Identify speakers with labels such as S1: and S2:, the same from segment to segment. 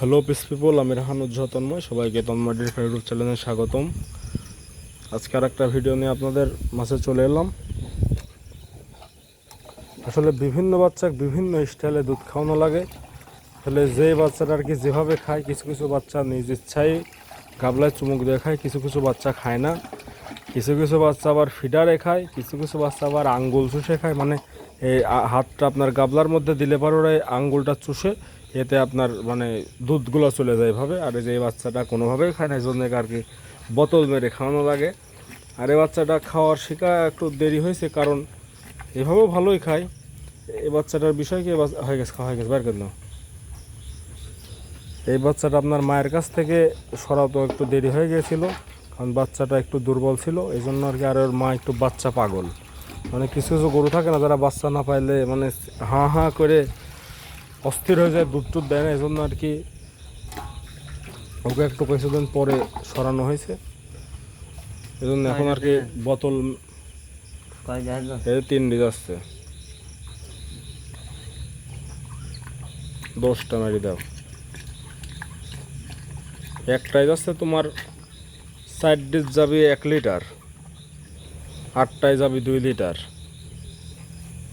S1: Hello piece people আমি রাহানুজ্জাহ তন্ময়। সবাইকে Tanmoy farm YouTube চ্যানেলে স্বাগতম। আজকে আর একটা ভিডিও নিয়ে আপনাদের মাঝে চলে এলাম। আসলে বিভিন্ন বাচ্চাকে বিভিন্ন স্টাইলে দুধ খাওয়ানো লাগে। আসলে যে বাচ্চাটা আর কি যেভাবে খায়, কিছু কিছু বাচ্চা নিজ ইচ্ছায় গাবলায় চুমুক দিয়ে খায়, কিছু কিছু বাচ্চা খায় না। কিছু কিছু বাচ্চা আবার ফিডারে খায়, কিছু কিছু বাচ্চা আবার আঙ্গুল চুষে খায়। মানে এই হাতটা আপনার গাবলার মধ্যে দিলে পরে ওরা আঙ্গুলটা চুষে, এতে আপনার মানে দুধগুলো চলে যায় এভাবে। আর এই যে বাচ্চাটা কোনোভাবেই খায় না, এই জন্য আর কি বোতল মেরে খাওয়ানো লাগে। আর এই বাচ্চাটা খাওয়ার শিখা একটু দেরি হয়েছে, কারণ এভাবেও ভালোই খায়। এই বাচ্চাটার বিষয় কি হয়ে গেছে, খাওয়া হয়ে গেছে, বার কেন এই বাচ্চাটা আপনার মায়ের কাছ থেকে সরাতো একটু দেরি হয়ে গিয়েছিল কারণ বাচ্চাটা একটু দুর্বল ছিল, এই জন্য আর কি আর ওর মা একটু বাচ্চা পাগল। মানে কিছু কিছু গরু থাকে না যারা বাচ্চা না পাইলে মানে হাঁ হাঁ করে অস্থির হয়ে যায় দুধ টুধ দেয় না এই জন্য আর কি ওকে একটু কিছুদিন পরে সরানো হয়েছে। এই জন্য এখন আর কি বোতল এই তিন ডিজ আসছে। দশটা মেরে দাও। একটাই যাচ্ছে তোমার চার ডিশ যাবে এক লিটার। আটটায় যাবে দুই লিটার।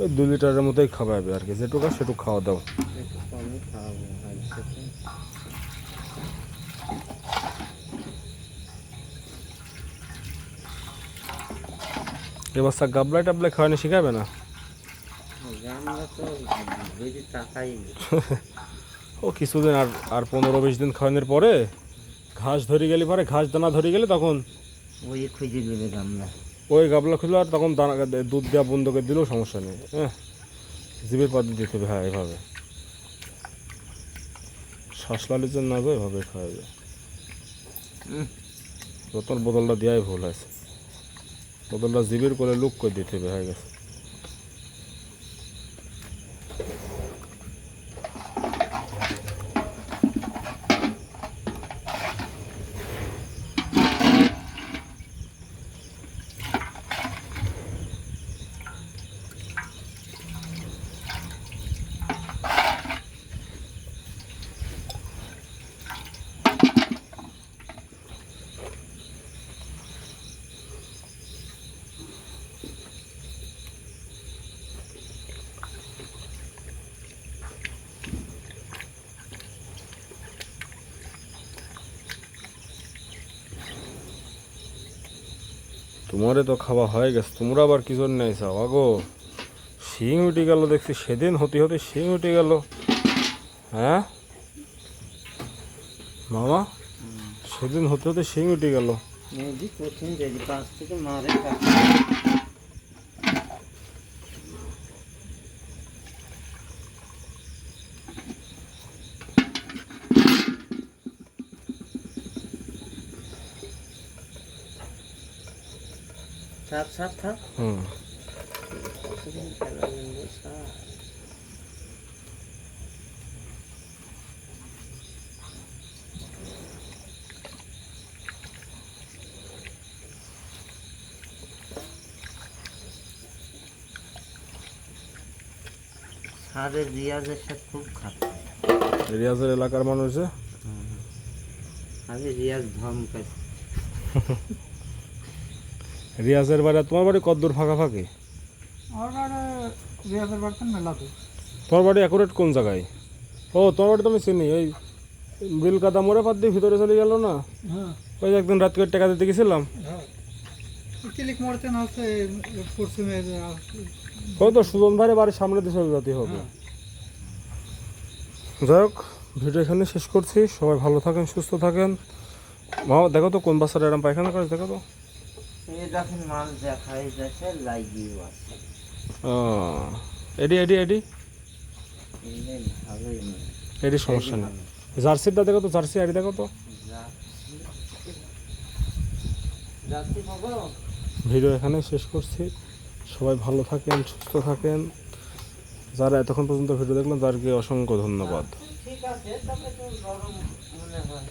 S1: ওই দুই লিটারের মতোই খাওয়াবে আর কি, যেটুকু সেটুকু খাওয়া দাও। এবার বাচ্চা গাবলাই টাবলাই খাওয়ানো শিখাবে না? ও কিছুদিন আর আর পনেরো বিশ দিন খাওয়ানোর পরে ঘাস ধরে গেলে পরে ঘাস দানা ধরে গেলে তখন
S2: ওই খুঁজে দেবে আমরা
S1: ওই গাবলা খুলে আর তখন দানা দুধ দেওয়া বন্ধ করে দিলেও সমস্যা নেই হ্যাঁ? জীবের পাতি দিতে হবে হ্যাঁ এভাবে। শ্বাসলালির জন্য না যায় এভাবে খাওয়া যায়। যতন বোতলটা দেওয়াই ভুল আছে বোতলটা জীবের করে লুক করে দিতে হবে হয়ে গেছে। তোমারে তো খাওয়া হয়ে গেছে, তোমরা আবার কি জন্য চাও আগো, শিং উঠে গেল দেখছি, সেদিন হতে হতে শিং উঠে গেল। হ্যাঁ? মামা, সেদিন হতে হতে শিং উঠে গেল।
S2: পাঁচ থেকে মারে থাক থাক থাক
S1: হুম।
S2: সারের রিয়াজের সাথে খুব খারাপ।
S1: রিয়াজের এলাকার মানুষ
S2: আগে রিয়াজ ধমকাছে
S1: রিয়াজের বাড়ি তোমার বাড়ি কদ্দূর ফাঁকা ফাঁকি
S3: আমার রিয়াজের বাড়তেন মেলা তো
S1: তোমার বাড়ি অ্যাকুরেট কোন জায়গায়? ও তোমার বাড়ি তো আমি চিনি। ওই বিলকাদা মোড়ে পাত দিয়ে ভিতরে চলে গেল না?
S3: হ্যাঁ।
S1: ওই একদিন রাত করে টাকা দিতে গেছিলাম।
S3: হ্যাঁ। আছে পশ্চিমে
S1: ওই তো সুজন ভাইয়ের বাড়ির সামনে দিয়ে চলে যেতে হবে। যাই হোক ভিডিও এখানে শেষ করছি। সবাই ভালো থাকেন সুস্থ থাকেন। মা দেখো তো কোন বাচ্চাটা এরম পায়খানা করে দেখো তো।
S2: এই দেখেন মাল দেখাই যাচ্ছে লাগিয়েও আছে।
S1: আহ, এডি এডি এডি?
S2: না
S1: সমস্যা জার্সিটা দেখো তো জার্সি আইডি দেখো তো। ভিডিও এখানে শেষ করছি। সবাই ভালো থাকেন সুস্থ থাকেন। যারা এতক্ষণ পর্যন্ত ভিডিও দেখলেন তাদেরকে অসংখ্য ধন্যবাদ।
S2: ঠিক আছে তবে তো গরম মনে হয়।